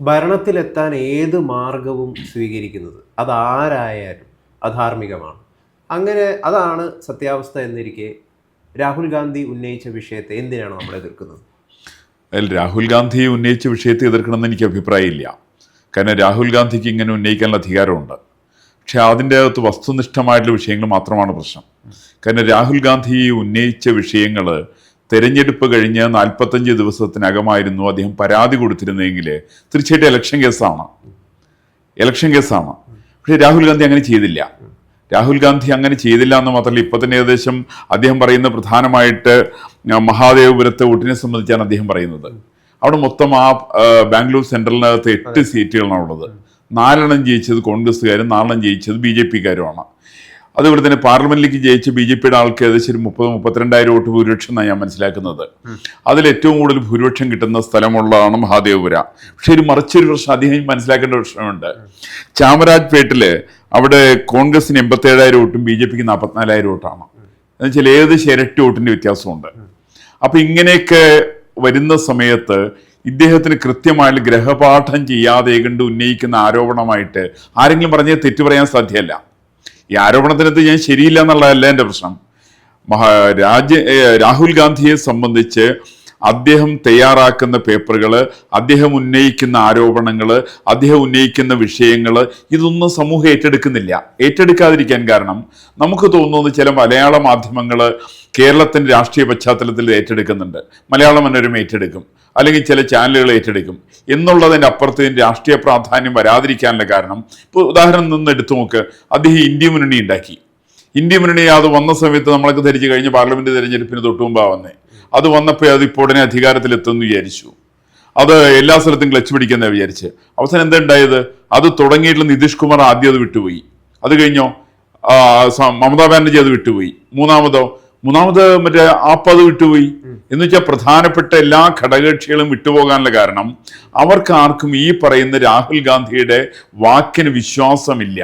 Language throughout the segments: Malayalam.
ഭരണത്തിലെത്താൻ ഏത് മാർഗവും സ്വീകരിക്കുന്നത്? അതാരായാലും അധാർമികമാണ്. അങ്ങനെ അതാണ് സത്യാവസ്ഥ എന്നിരിക്കെ രാഹുൽ ഗാന്ധി ഉന്നയിച്ച വിഷയത്തെ എന്തിനാണ് നമ്മൾ എതിർക്കുന്നത്? അതിൽ രാഹുൽ ഗാന്ധി ഉന്നയിച്ച വിഷയത്തെ എതിർക്കണമെന്ന് എനിക്ക് അഭിപ്രായമില്ല. കാരണം രാഹുൽ ഗാന്ധിക്ക് ഇങ്ങനെ ഉന്നയിക്കാനുള്ള അധികാരമുണ്ട്. പക്ഷേ അതിന്റെ അകത്ത് വസ്തുനിഷ്ഠമായിട്ടുള്ള വിഷയങ്ങൾ മാത്രമാണ് പ്രശ്നം. കാരണം രാഹുൽ ഗാന്ധി ഉന്നയിച്ച വിഷയങ്ങൾ തെരഞ്ഞെടുപ്പ് കഴിഞ്ഞ് നാൽപ്പത്തഞ്ച് ദിവസത്തിനകമായിരുന്നു അദ്ദേഹം പരാതി കൊടുത്തിരുന്നെങ്കിൽ തീർച്ചയായിട്ടും ഇലക്ഷൻ കേസാണ് ഇലക്ഷൻ കേസാണ് പക്ഷേ രാഹുൽ ഗാന്ധി അങ്ങനെ ചെയ്തില്ല. രാഹുൽ ഗാന്ധി അങ്ങനെ ചെയ്തില്ല എന്ന് മാത്രമല്ല ഇപ്പൊ തന്നെ ഏകദേശം അദ്ദേഹം പറയുന്ന പ്രധാനമായിട്ട് മഹാദേവപുരത്തെ വോട്ടിനെ സംബന്ധിച്ചാണ് അദ്ദേഹം പറയുന്നത്. അവിടെ മൊത്തം ആ, ബാംഗ്ലൂർ സെൻട്രലിനകത്ത് എട്ട് സീറ്റുകളാണ് ഉള്ളത് നാലെണ്ണം ജയിച്ചത് കോൺഗ്രസ്സുകാരും നാലെണ്ണം ജയിച്ചത് ബി ജെ പിക്കാരുമാണ്. അതുപോലെ തന്നെ പാർലമെന്റിലേക്ക് ജയിച്ച ബി ജെ പിയുടെ ആൾക്ക് ഏകദേശം മുപ്പത് മുപ്പത്തിരണ്ടായിരം വോട്ട് ഭൂരിപക്ഷം എന്നാണ് ഞാൻ മനസ്സിലാക്കുന്നത്. അതിൽ ഏറ്റവും കൂടുതൽ ഭൂരിപക്ഷം കിട്ടുന്ന സ്ഥലമുള്ളതാണ് മഹാദേവപുര. പക്ഷെ ഒരു മറിച്ചൊരു പ്രശ്നം അദ്ദേഹം മനസ്സിലാക്കേണ്ട പ്രശ്നമുണ്ട്. ചാമരാജ്പേട്ടിൽ അവിടെ കോൺഗ്രസിന് എൺപത്തി ഏഴായിരം വോട്ടും ബി ജെ പിക്ക് നാൽപ്പത്തിനാലായിരം വോട്ടാണ്. എന്നുവെച്ചാൽ ഏത് ഇരട്ടി വോട്ടിന്റെ വ്യത്യാസമുണ്ട്. അപ്പൊ ഇങ്ങനെയൊക്കെ വരുന്ന സമയത്ത് ഇദ്ദേഹത്തിന് കൃത്യമായിട്ട് ഗ്രഹപാഠം ചെയ്യാതെ കണ്ട് ഉന്നയിക്കുന്ന ആരോപണമായിട്ട് ആരെങ്കിലും പറഞ്ഞത് തെറ്റു പറയാൻ സാധ്യമല്ല ഈ ആരോപണത്തിനകത്ത് ഞാൻ ശരിയില്ല എന്നുള്ളതല്ല എന്റെ പ്രശ്നം. മഹാ രാജ്യ രാഹുൽ ഗാന്ധിയെ സംബന്ധിച്ച് അദ്ദേഹം തയ്യാറാക്കുന്ന പേപ്പറുകൾ അദ്ദേഹം ഉന്നയിക്കുന്ന ആരോപണങ്ങൾ അദ്ദേഹം ഉന്നയിക്കുന്ന വിഷയങ്ങൾ ഇതൊന്നും സമൂഹം ഏറ്റെടുക്കുന്നില്ല. ഏറ്റെടുക്കാതിരിക്കാൻ കാരണം നമുക്ക് തോന്നുന്നത് ചില മലയാള മാധ്യമങ്ങൾ കേരളത്തിന്റെ രാഷ്ട്രീയ പശ്ചാത്തലത്തിൽ ഏറ്റെടുക്കുന്നുണ്ട്. മലയാള മനോരമ ഏറ്റെടുക്കും. അല്ലെങ്കിൽ ചില ചാനലുകൾ ഏറ്റെടുക്കും. എന്നുള്ളതിന്റെ അപ്പുറത്ത് രാഷ്ട്രീയ പ്രാധാന്യം വരാതിരിക്കാനുള്ള കാരണം ഇപ്പോൾ ഉദാഹരണം നിന്ന് എടുത്തു നോക്ക്. അദ്ദേഹം ഇന്ത്യ മുന്നണി ഉണ്ടാക്കി. ഇന്ത്യ മുന്നണി അത് വന്ന സമയത്ത് നമ്മളൊക്കെ ധരിച്ചു കഴിഞ്ഞ പാർലമെന്റ് തെരഞ്ഞെടുപ്പിന് തൊട്ടു വന്നേ. അത് വന്നപ്പോൾ അത് ഇപ്പോൾ ഉടനെ അധികാരത്തിലെത്തുമെന്ന് വിചാരിച്ചു. അത് എല്ലാ സ്ഥലത്തും ക്ലച്ച് പിടിക്കുന്ന വിചാരിച്ച്. അവസാനം എന്താ ഉണ്ടായത്? അത് തുടങ്ങിയിട്ടുള്ള നിതീഷ് കുമാർ ആദ്യം അത് വിട്ടുപോയി. അത് കഴിഞ്ഞോ? മമതാ ബാനർജി അത് വിട്ടുപോയി. മൂന്നാമതോ? മൂന്നാമത് മറ്റേ ആപ്പ് അത് വിട്ടുപോയി എന്ന് വെച്ചാൽ പ്രധാനപ്പെട്ട എല്ലാ ഘടകകക്ഷികളും വിട്ടുപോകാനുള്ള കാരണം അവർക്ക് ആർക്കും ഈ പറയുന്ന രാഹുൽ ഗാന്ധിയുടെ വാക്കിന് വിശ്വാസമില്ല.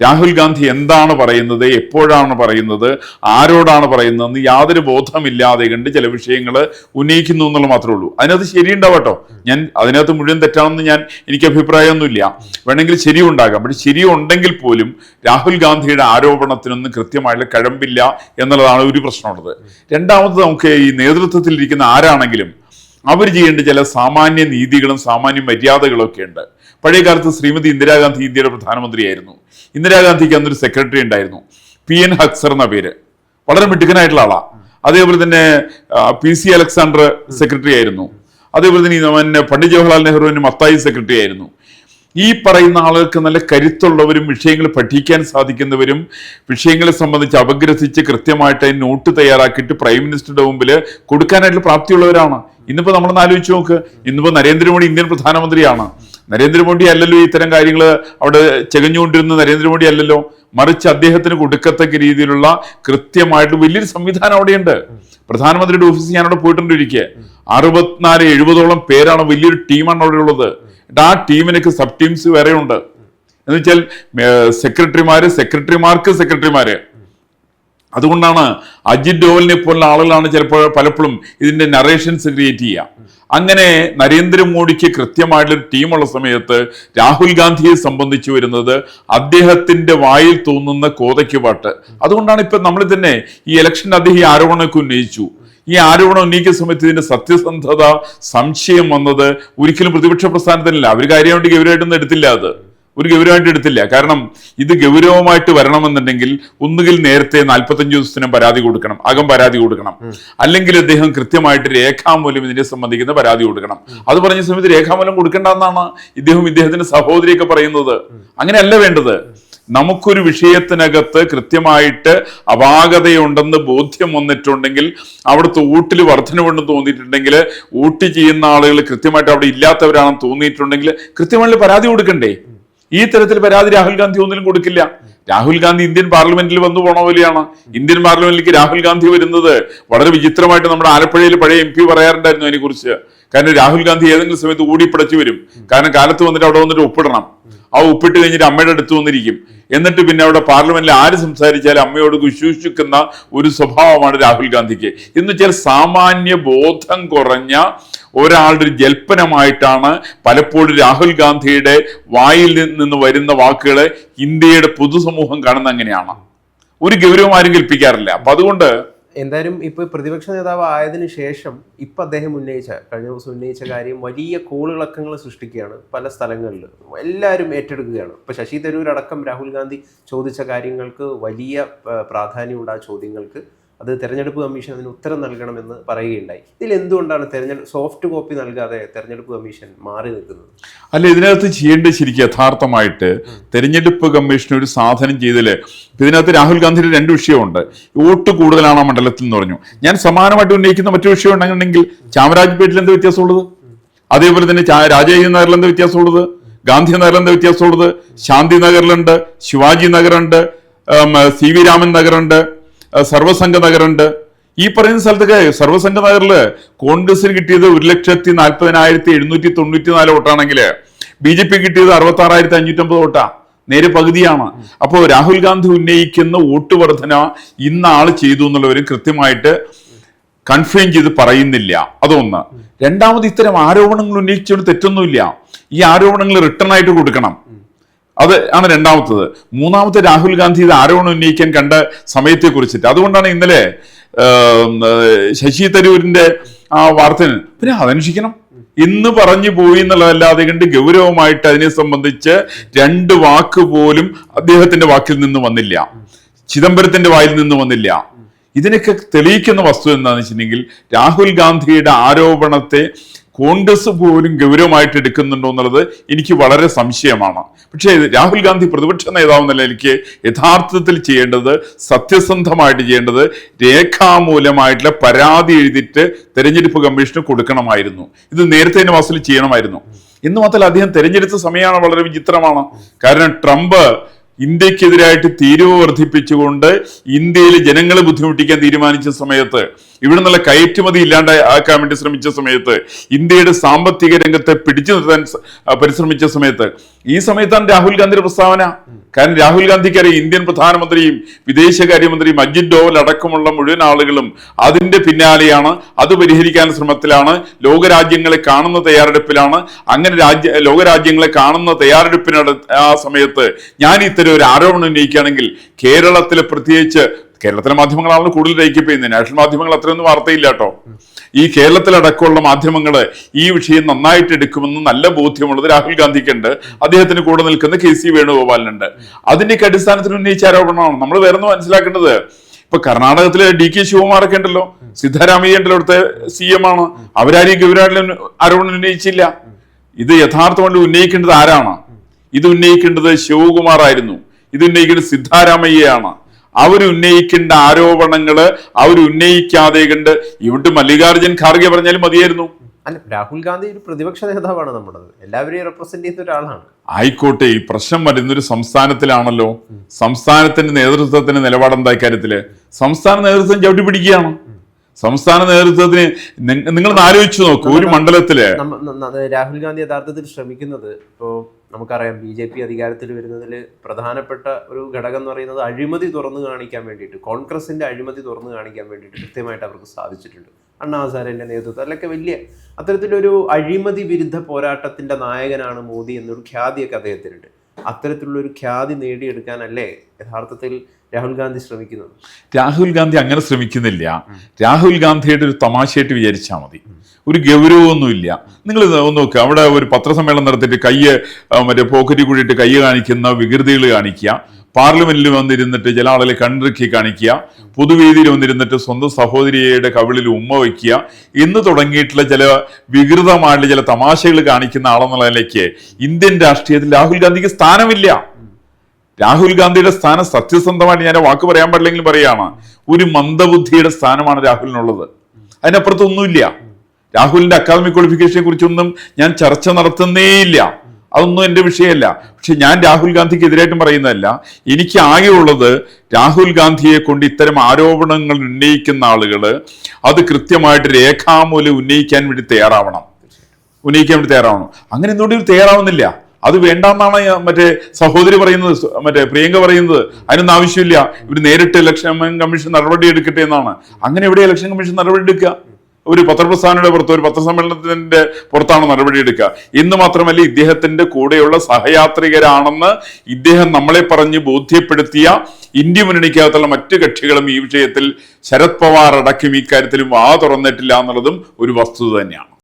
രാഹുൽ ഗാന്ധി എന്താണ് പറയുന്നത്? എപ്പോഴാണ് പറയുന്നത്? ആരോടാണ് പറയുന്നതെന്ന് യാതൊരു ബോധമില്ലാതെ കണ്ട് ചില വിഷയങ്ങൾ ഉന്നയിക്കുന്നു എന്നുള്ള മാത്രമേ ഉള്ളൂ. അതിനകത്ത് ശരിയുണ്ടാവട്ടോ ഞാൻ അതിനകത്ത് മുഴുവൻ തെറ്റാണെന്ന് ഞാൻ എനിക്ക് അഭിപ്രായമൊന്നുമില്ല. വേണമെങ്കിൽ ശരിയുണ്ടാകാം പക്ഷെ ശരിയുണ്ടെങ്കിൽ പോലും രാഹുൽ ഗാന്ധിയുടെ ആരോപണത്തിനൊന്നും കൃത്യമായിട്ട് കഴമ്പില്ല എന്നുള്ളതാണ് ഒരു പ്രശ്നമുള്ളത്. രണ്ടാമത് നമുക്ക് ഈ നേതൃത്വത്തിലിരിക്കുന്ന ആരാണെങ്കിലും അവർ ചെയ്യേണ്ട ചില സാമാന്യ നീതികളും സാമാന്യ മര്യാദകളും ഒക്കെ ഉണ്ട്. പഴയ കാലത്ത് ശ്രീമതി ഇന്ദിരാഗാന്ധി ഇന്ത്യയുടെ പ്രധാനമന്ത്രിയായിരുന്നു. ഇന്ദിരാഗാന്ധിക്ക് അന്നൊരു സെക്രട്ടറി ഉണ്ടായിരുന്നു. പി എൻ ഹക്സർ എന്ന പേര്. വളരെ മിടുക്കനായിട്ടുള്ള ആളാണ് അതേപോലെ തന്നെ പി സി അലക്സാണ്ടർ സെക്രട്ടറി ആയിരുന്നു. അതേപോലെ തന്നെ പണ്ഡിറ്റ് ജവഹർലാൽ നെഹ്റുവിന് മത്തായി സെക്രട്ടറി ആയിരുന്നു. ഈ പറയുന്ന ആളുകൾക്ക് നല്ല കരുത്തുള്ളവരും വിഷയങ്ങൾ പഠിക്കാൻ സാധിക്കുന്നവരും വിഷയങ്ങളെ സംബന്ധിച്ച് അപഗ്രഥിച്ച് കൃത്യമായിട്ട് നോട്ട് തയ്യാറാക്കിയിട്ട് പ്രൈം മിനിസ്റ്ററുടെ മുമ്പിൽ കൊടുക്കാനായിട്ട് പ്രാപ്തിയുള്ളവരാണ്. ഇന്നിപ്പോൾ നമ്മളൊന്ന് ആലോചിച്ച് നോക്ക്. ഇന്നിപ്പോൾ നരേന്ദ്രമോദി ഇന്ത്യൻ പ്രധാനമന്ത്രിയാണ്. നരേന്ദ്രമോദി അല്ലല്ലോ ഇത്തരം കാര്യങ്ങൾ അവിടെ ചെകഞ്ഞുകൊണ്ടിരുന്ന നരേന്ദ്രമോദി അല്ലല്ലോ. മറിച്ച് അദ്ദേഹത്തിന് കൊടുക്കത്തക്ക രീതിയിലുള്ള കൃത്യമായിട്ട് വലിയൊരു സംവിധാനം അവിടെയുണ്ട്. പ്രധാനമന്ത്രിയുടെ ഓഫീസ് ഞാൻ അവിടെ പോയിട്ടുണ്ട് ഇരിക്കുക അറുപത്തിനാല് എഴുപതോളം പേരാണ് വലിയൊരു ടീമാണ് അവിടെ ഉള്ളത്. ആ ടീമിനൊക്കെ സബ് ടീംസ് വേറെ ഉണ്ട് എന്ന് വെച്ചാൽ സെക്രട്ടറിമാര് സെക്രട്ടറിമാർക്ക് സെക്രട്ടറിമാര്. അതുകൊണ്ടാണ് അജിത് ഡോവലിനെ പോലുള്ള ആളുകളാണ് ചിലപ്പോൾ പലപ്പോഴും ഇതിന്റെ നറേഷൻസ് ക്രിയേറ്റ് ചെയ്യുക. അങ്ങനെ നരേന്ദ്രമോദിക്ക് കൃത്യമായിട്ടുള്ള ടീമുള്ള സമയത്ത് രാഹുൽ ഗാന്ധിയെ സംബന്ധിച്ചു വരുന്നത് അദ്ദേഹത്തിന്റെ വായിൽ തോന്നുന്ന കോതയ്ക്ക് പാട്ട്. അതുകൊണ്ടാണ് ഇപ്പൊ നമ്മൾ തന്നെ ഈ ഇലക്ഷന്റെ അദ്ദേഹം ഈ ആരോപണമൊക്കെ ഉന്നയിച്ചു. ഈ ആരോപണം ഉന്നയിക്കുന്ന സമയത്ത് ഇതിന്റെ സത്യസന്ധത സംശയം വന്നത് ഒരിക്കലും പ്രതിപക്ഷ പ്രസ്ഥാനത്തിനല്ല. അവർ കാര്യമായിട്ട് ഗൗരവമായിട്ടൊന്നും എടുത്തില്ല അത്. ഒരു ഗൗരവമായിട്ട് എടുത്തില്ല. കാരണം ഇത് ഗൗരവമായിട്ട് വരണമെന്നുണ്ടെങ്കിൽ ഒന്നുകിൽ നേരത്തെ നാൽപ്പത്തഞ്ച് ദിവസത്തിനും പരാതി കൊടുക്കണം. അകം പരാതി കൊടുക്കണം. അല്ലെങ്കിൽ അദ്ദേഹം കൃത്യമായിട്ട് രേഖാമൂലം ഇതിനെ സംബന്ധിക്കുന്ന പരാതി കൊടുക്കണം. അത് പറഞ്ഞ സമയത്ത് രേഖാമൂലം കൊടുക്കേണ്ടെന്നാണ് ഇദ്ദേഹം ഇദ്ദേഹത്തിന്റെ സഹോദരിയൊക്കെ പറയുന്നത്. അങ്ങനെയല്ല വേണ്ടത്. നമുക്കൊരു വിഷയത്തിനകത്ത് കൃത്യമായിട്ട് അപാകതയുണ്ടെന്ന് ബോധ്യം വന്നിട്ടുണ്ടെങ്കിൽ അവിടുത്തെ ഊട്ടിൽ വർധനവുണ്ടെന്ന് തോന്നിയിട്ടുണ്ടെങ്കിൽ ഊട്ടി ചെയ്യുന്ന ആളുകൾ കൃത്യമായിട്ട് അവിടെ ഇല്ലാത്തവരാണെന്ന് തോന്നിയിട്ടുണ്ടെങ്കിൽ കൃത്യമായിട്ട് പരാതി കൊടുക്കണ്ടേ? ഈ തരത്തിൽ പരാതി രാഹുൽ ഗാന്ധി ഒന്നിലും കൊടുക്കില്ല. രാഹുൽ ഗാന്ധി ഇന്ത്യൻ പാർലമെന്റിൽ വന്നു പോണ പോലെയാണ്. ഇന്ത്യൻ പാർലമെന്റിലേക്ക് രാഹുൽ ഗാന്ധി വരുന്നത് വളരെ വിചിത്രമായിട്ട് നമ്മുടെ ആലപ്പുഴയിൽ പഴയ എം പി പറയാറുണ്ടായിരുന്നു അതിനെക്കുറിച്ച്. കാരണം രാഹുൽ ഗാന്ധി ഏതെങ്കിലും സമയത്ത് ഓടിപ്പിടച്ചു വരും. കാരണം കാലത്ത് വന്നിട്ട് അവിടെ വന്നിട്ട് ഒപ്പിടണം. ആ ഒപ്പിട്ട് കഴിഞ്ഞിട്ട് അമ്മയുടെ അടുത്ത് വന്നിരിക്കും. എന്നിട്ട് പിന്നെ അവിടെ പാർലമെന്റിൽ ആര് സംസാരിച്ചാലും അമ്മയോട് വിശ്വസിക്കുന്ന ഒരു സ്വഭാവമാണ് രാഹുൽ ഗാന്ധിക്ക്. എന്ന് വെച്ചാൽ സാമാന്യ ബോധം കുറഞ്ഞ ഒരാളുടെ ഒരു ജൽപ്പനമായിട്ടാണ് പലപ്പോഴും രാഹുൽ ഗാന്ധിയുടെ വായിൽ നിന്ന് വരുന്ന വാക്കുകൾ ഇന്ത്യയുടെ പൊതുസമൂഹം കാണുന്ന അങ്ങനെയാണ്. ഒരു ഗൗരവം ആരും കൽപ്പിക്കാറില്ല. അപ്പൊ അതുകൊണ്ട് എന്തായാലും ഇപ്പൊ പ്രതിപക്ഷ നേതാവ് ആയതിനു ശേഷം ഇപ്പൊ അദ്ദേഹം ഉന്നയിച്ച കഴിഞ്ഞ ദിവസം ഉന്നയിച്ച കാര്യം വലിയ കോളിളക്കങ്ങൾ സൃഷ്ടിക്കുകയാണ് പല സ്ഥലങ്ങളിൽ. എല്ലാവരും ഏറ്റെടുക്കുകയാണ്. ഇപ്പൊ ശശി തരൂർ അടക്കം രാഹുൽ ഗാന്ധി ചോദിച്ച കാര്യങ്ങൾക്ക് വലിയ പ്രാധാന്യമുണ്ട് ആ ചോദ്യങ്ങൾക്ക്. അത് തെരഞ്ഞെടുപ്പ് കമ്മീഷൻ അതിന് ഉത്തരം നൽകണമെന്ന് പറയുകയുണ്ടായി. ഇതിൽ എന്തുകൊണ്ടാണ് തെരഞ്ഞെടുപ്പ് സോഫ്റ്റ് കോപ്പി നൽകാതെ തെരഞ്ഞെടുപ്പ് കമ്മീഷൻ മാറി നിൽക്കുന്നത്? അല്ല ഇതിനകത്ത് ചെയ്യേണ്ട ശരിക്കും യഥാർത്ഥമായിട്ട് തെരഞ്ഞെടുപ്പ് കമ്മീഷൻ ഒരു സാധനം ചെയ്തതിൽ ഇതിനകത്ത് രാഹുൽ ഗാന്ധിയുടെ രണ്ട് വിഷയമുണ്ട്. വോട്ട് കൂടുതലാണ് ആ മണ്ഡലത്തിൽ എന്ന് പറഞ്ഞു. ഞാൻ സമാനമായിട്ട് ഉന്നയിക്കുന്ന മറ്റു വിഷയം ഉണ്ടെന്നുണ്ടെങ്കിൽ ചാമരാജ്പേട്ടിൽ എന്ത് വ്യത്യാസമുള്ളത്? അതേപോലെ തന്നെ രാജേന്ദ്ര നഗറിൽ എന്ത് വ്യത്യാസമുള്ളത്? ഗാന്ധി നഗറിൽ എന്ത് വ്യത്യാസമുള്ളത്? ശാന്തി നഗറിലുണ്ട് ശിവാജി നഗറുണ്ട് സി വി രാമൻ നഗറുണ്ട് സർവസംഘ നഗറുണ്ട് ഈ പറയുന്ന സ്ഥലത്തൊക്കെ സർവസംഘ നഗറിൽ കോൺഗ്രസിന് കിട്ടിയത് ഒരു ലക്ഷത്തി നാൽപ്പതിനായിരത്തി എഴുന്നൂറ്റി തൊണ്ണൂറ്റി നാല് വോട്ടാണെങ്കിൽ ബി ജെ പി കിട്ടിയത് അറുപത്തി ആറായിരത്തി അഞ്ഞൂറ്റമ്പത് വോട്ടാ. നേരെ പകുതിയാണ്. അപ്പോൾ രാഹുൽ ഗാന്ധി ഉന്നയിക്കുന്ന വോട്ട് വർധന ഇന്നാൾ ചെയ്തു എന്നുള്ളവരും കൃത്യമായിട്ട് കൺഫേം ചെയ്ത് പറയുന്നില്ല. അതൊന്ന്. രണ്ടാമത് ഇത്തരം ആരോപണങ്ങൾ ഉന്നയിച്ചുകൊണ്ട് തെറ്റൊന്നുമില്ല. ഈ ആരോപണങ്ങൾ റിട്ടേൺ ആയിട്ട് കൊടുക്കണം. അത് ആണ് രണ്ടാമത്തത്. മൂന്നാമത്തെ രാഹുൽ ഗാന്ധി ഇത് ആരോപണം ഉന്നയിക്കാൻ കണ്ട സമയത്തെ കുറിച്ചിട്ട് അതുകൊണ്ടാണ് ഇന്നലെ ശശി തരൂരിന്റെ ആ വാർത്ത പിന്നെ അതന്വേഷിക്കണം. ഇന്ന് പറഞ്ഞു പോയി എന്നുള്ളതല്ലാതെ കണ്ട് ഗൗരവമായിട്ട് അതിനെ സംബന്ധിച്ച് രണ്ട് വാക്ക് പോലും അദ്ദേഹത്തിന്റെ വാക്കിൽ നിന്ന് വന്നില്ല. ചിദംബരത്തിന്റെ വായിൽ നിന്ന് വന്നില്ല. ഇതിനൊക്കെ തെളിയിക്കുന്ന വസ്തു എന്താണെന്ന് വെച്ചിട്ടുണ്ടെങ്കിൽ രാഹുൽ ഗാന്ധിയുടെ ആരോപണത്തെ കോൺഗ്രസ് പോലും ഗൗരവമായിട്ട് എടുക്കുന്നുണ്ടോ എന്നുള്ളത് എനിക്ക് വളരെ സംശയമാണ്. പക്ഷേ രാഹുൽ ഗാന്ധി പ്രതിപക്ഷ നേതാവ് എന്ന നിലയ്ക്ക് യഥാർത്ഥത്തിൽ ചെയ്യേണ്ടത് സത്യസന്ധമായിട്ട് ചെയ്യേണ്ടത് രേഖാമൂലമായിട്ടുള്ള പരാതി എഴുതിയിട്ട് തെരഞ്ഞെടുപ്പ് കമ്മീഷന് കൊടുക്കണമായിരുന്നു. ഇത് നേരത്തെ തന്നെ വാസിൽ ചെയ്യണമായിരുന്നു. എന്ന് മാത്രമല്ല അദ്ദേഹം തെരഞ്ഞെടുത്ത സമയമാണ് വളരെ വിചിത്രമാണ്. കാരണം ട്രംപ് ഇന്ത്യക്കെതിരായിട്ട് തീരുവ വർദ്ധിപ്പിച്ചുകൊണ്ട് ഇന്ത്യയിലെ ജനങ്ങളെ ബുദ്ധിമുട്ടിക്കാൻ തീരുമാനിച്ച സമയത്ത് ഇവിടെ നിന്നുള്ള കയറ്റുമതി ഇല്ലാണ്ട് ആക്കാൻ വേണ്ടി ശ്രമിച്ച സമയത്ത് ഇന്ത്യയുടെ സാമ്പത്തിക രംഗത്തെ പിടിച്ചു നിർത്താൻ പരിശ്രമിച്ച സമയത്ത് ഈ സമയത്താണ് രാഹുൽ ഗാന്ധിയുടെ പ്രസ്താവന. കാരണം രാഹുൽ ഗാന്ധിക്ക് അറിയാം ഇന്ത്യൻ പ്രധാനമന്ത്രിയും വിദേശകാര്യമന്ത്രിയും അജിത് ഡോവൽ അടക്കമുള്ള മുഴുവൻ ആളുകളും അതിന്റെ പിന്നാലെയാണ് അത് പരിഹരിക്കാൻ ശ്രമത്തിലാണ് ലോകരാജ്യങ്ങളെ കാണുന്ന തയ്യാറെടുപ്പിലാണ്. അങ്ങനെ രാജ്യ ലോകരാജ്യങ്ങളെ കാണുന്ന തയ്യാറെടുപ്പിനട ആ സമയത്ത് ഞാൻ ഇത്തരം ഒരു ആരോപണം ഉന്നയിക്കുകയാണെങ്കിൽ കേരളത്തിലെ പ്രത്യേകിച്ച് കേരളത്തിലെ മാധ്യമങ്ങളാണ് കൂടുതൽ ടേക്കപ്പ് ചെയ്യുന്നത് നാഷണൽ മാധ്യമങ്ങൾ അത്രയൊന്നും വാർത്തയില്ല കേട്ടോ. ഈ കേരളത്തിലടക്കമുള്ള മാധ്യമങ്ങൾ ഈ വിഷയം നന്നായിട്ട് എടുക്കുമെന്ന് നല്ല ബോധ്യമുള്ളത് രാഹുൽ ഗാന്ധിക്കുണ്ട്. അദ്ദേഹത്തിന് കൂടെ നിൽക്കുന്ന കെ സി വേണുഗോപാലിനുണ്ട്. അതിന്റെയൊക്കെ അടിസ്ഥാനത്തിൽ ഉന്നയിച്ച ആരോപണമാണ്. നമ്മൾ വേറെ മനസ്സിലാക്കേണ്ടത്. ഇപ്പൊ കർണാടകത്തിലെ ഡി കെ ശിവകുമാറൊക്കെ ഉണ്ടല്ലോ. സിദ്ധരാമയ്യ ഉണ്ടല്ലോ അവിടുത്തെ സി എം ആണ്. അവരാരും ഗൗരവമായിട്ടുള്ള ആരോപണം ഉന്നയിച്ചില്ല. ഇത് യഥാർത്ഥമായിട്ട് ഉന്നയിക്കേണ്ടത് ആരാണ്? ഇത് ഉന്നയിക്കേണ്ടത് ശിവകുമാർ ആയിരുന്നു ഇത് ഉന്നയിക്കേണ്ടത് സിദ്ധാരാമയ്യയാണ്. അവർ ആരോപണങ്ങൾ ഉന്നയിക്കാതെ കണ്ട് ഇവിടെ മല്ലികാർജുൻ ഖാർഗെ പറഞ്ഞാലും മതിയായിരുന്നു. അല്ല രാഹുൽ ഗാന്ധി ഒരു പ്രതിപക്ഷ നേതാവാണ് നമ്മുടെ എല്ലാവരെയും റെപ്രസെന്റ് ചെയ്യുന്ന ഒരാളാണ്. ആയിക്കോട്ടെ ഈ പ്രശ്നം വരുന്നൊരു സംസ്ഥാനത്തിലാണല്ലോ. സംസ്ഥാനത്തിന്റെ നേതൃത്വത്തിന്റെ നിലപാടെന്താ ഇക്കാര്യത്തിൽ? സംസ്ഥാന നേതൃത്വം ചവിട്ടി പിടിക്കുകയാണ്. സംസ്ഥാന നേതൃത്വത്തിന് നിങ്ങൾ നിങ്ങളൊന്ന് ആലോചിച്ചു നോക്കൂ ഒരു മണ്ഡലത്തിൽ. രാഹുൽ ഗാന്ധി യഥാർത്ഥത്തിൽ ശ്രമിക്കുന്നത് ഇപ്പോൾ നമുക്കറിയാം ബി ജെ പി അധികാരത്തിൽ വരുന്നതിൽ പ്രധാനപ്പെട്ട ഒരു ഘടകം എന്ന് പറയുന്നത് അഴിമതി തുറന്നു കാണിക്കാൻ വേണ്ടിയിട്ട് കോൺഗ്രസിന്റെ അഴിമതി തുറന്നു കാണിക്കാൻ വേണ്ടിയിട്ട് കൃത്യമായിട്ട് അവർക്ക് സാധിച്ചിട്ടുണ്ട്. അണ്ണാ ഹസാരന്റെ നേതൃത്വം അതിലൊക്കെ വലിയ അത്തരത്തിലൊരു അഴിമതി വിരുദ്ധ പോരാട്ടത്തിന്റെ നായകനാണ് മോദി എന്നൊരു ഖ്യാതിയൊക്കെ അദ്ദേഹത്തിനുണ്ട്. അത്തരത്തിലുള്ള ഒരു ഖ്യാതി നേടിയെടുക്കാനല്ലേ യഥാർത്ഥത്തിൽ രാഹുൽ ഗാന്ധി ശ്രമിക്കുന്നത്? രാഹുൽ ഗാന്ധി അങ്ങനെ ശ്രമിക്കുന്നില്ല. രാഹുൽ ഗാന്ധിയുടെ ഒരു തമാശയായിട്ട് വിചാരിച്ചാൽ മതി. ഒരു ഗൗരവമൊന്നുമില്ല. നിങ്ങൾ നോക്കുക അവിടെ ഒരു പത്രസമ്മേളനം നടത്തിയിട്ട് കയ്യ് മറ്റേ പോക്കറ്റിൽ കൂടിയിട്ട് കൈ കാണിക്കുന്ന വികൃതികൾ കാണിക്കുക. പാർലമെന്റിൽ വന്നിരുന്നിട്ട് ജലാളലെ കണ്ടിറക്കി കാണിക്കുക പൊതുവേദിയിൽ വന്നിരുന്നിട്ട് സ്വന്തം സഹോദരിയുടെ കവിളിൽ ഉമ്മ വയ്ക്കുക എന്ന് തുടങ്ങിയിട്ടുള്ള ചില വികൃതമായിട്ടുള്ള ചില തമാശകൾ കാണിക്കുന്ന ആളെന്നുള്ള നിലയ്ക്ക് ഇന്ത്യൻ രാഷ്ട്രീയത്തിൽ രാഹുൽ ഗാന്ധിക്ക് സ്ഥാനമില്ല. രാഹുൽ ഗാന്ധിയുടെ സ്ഥാനം സത്യസന്ധമായിട്ട് ഞാൻ വാക്ക് പറയാൻ പാടില്ലെങ്കിലും പറയാണ് ഒരു മന്ദബുദ്ധിയുടെ സ്ഥാനമാണ് രാഹുലിനുള്ളത്. അതിനപ്പുറത്തൊന്നുമില്ല. രാഹുലിന്റെ അക്കാദമിക് ക്വാളിഫിക്കേഷനെ കുറിച്ചൊന്നും ഞാൻ ചർച്ച നടത്തുന്നേയില്ല. അതൊന്നും എന്റെ വിഷയമല്ല. പക്ഷെ ഞാൻ രാഹുൽ ഗാന്ധിക്ക് എതിരായിട്ടും പറയുന്നതല്ല. എനിക്ക് ആകെയുള്ളത് രാഹുൽ ഗാന്ധിയെ കൊണ്ട് ഇത്തരം ആരോപണങ്ങൾ ഉന്നയിക്കുന്ന ആളുകൾ അത് കൃത്യമായിട്ട് രേഖാമൂലം ഉന്നയിക്കാൻ വേണ്ടി തയ്യാറാവണം. ഉന്നയിക്കാൻ വേണ്ടി തയ്യാറാവണം. അങ്ങനെ എന്തുകൊണ്ട് തയ്യാറാവുന്നില്ല? അത് വേണ്ടെന്നാണ് മറ്റേ സഹോദരി പറയുന്നത് മറ്റേ പ്രിയങ്ക പറയുന്നത്. അതിനൊന്നും ആവശ്യമില്ല. ഇവർ നേരിട്ട് ഇലക്ഷൻ കമ്മീഷൻ നടപടി എടുക്കട്ടെ എന്നാണ്. അങ്ങനെ എവിടെ ഇലക്ഷൻ കമ്മീഷൻ നടപടി എടുക്കുക? ഒരു പത്രപ്രസ്ഥാനയുടെ പുറത്ത് ഒരു പത്രസമ്മേളനത്തിന്റെ പുറത്താണ് നടപടിയെടുക്കുക എന്ന് മാത്രമല്ല ഇദ്ദേഹത്തിന്റെ കൂടെയുള്ള സഹയാത്രികരാണെന്ന് ഇദ്ദേഹം നമ്മളെ പറഞ്ഞ് ബോധ്യപ്പെടുത്തിയ ഇന്ത്യ മുന്നണിക്കകത്തുള്ള മറ്റു കക്ഷികളും ഈ വിഷയത്തിൽ ശരത് പവാർ അടക്കം ഇക്കാര്യത്തിൽ വാ തുറന്നിട്ടില്ല എന്നുള്ളതും ഒരു വസ്തുത തന്നെയാണ്.